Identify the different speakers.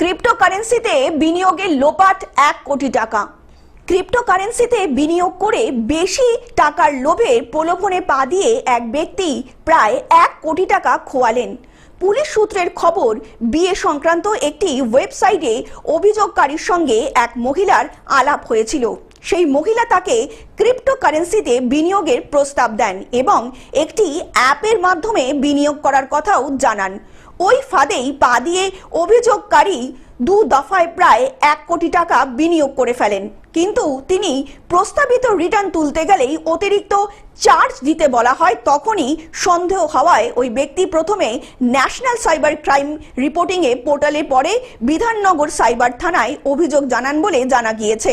Speaker 1: ক্রিপ্টোকারেন্সিতে বিনিয়োগের লোপাট এক কোটি টাকা। ক্রিপ্টোকারেন্সিতে বিনিয়োগ করে বেশি টাকার লোভে প্রলোভনে পা দিয়ে এক ব্যক্তি প্রায় এক কোটি টাকা খোয়ালেন। পুলিশ সূত্রের খবর, বিয়ে সংক্রান্ত একটি ওয়েবসাইটে অভিযোগকারীর সঙ্গে এক মহিলার আলাপ হয়েছিল। সেই মহিলা তাকে ক্রিপ্টোকারেন্সিতে বিনিয়োগের প্রস্তাব দেন এবং একটি অ্যাপের মাধ্যমে বিনিয়োগ করার কথাও জানান। ওই ফাঁদেই পা দিয়ে অভিযোগকারী দু দফায় প্রায় এক কোটি টাকা বিনিয়োগ করে ফেলেন। কিন্তু তিনি প্রস্তাবিত রিটার্ন তুলতে গেলেই অতিরিক্ত চার্জ দিতে বলা হয় তখনই সন্দেহ হওয়ায় ওই ব্যক্তি প্রথমে ন্যাশনাল সাইবার ক্রাইম রিপোর্টিংয়ে পোর্টালে পরে বিধাননগর সাইবার থানায় অভিযোগ জানান বলে জানা গিয়েছে।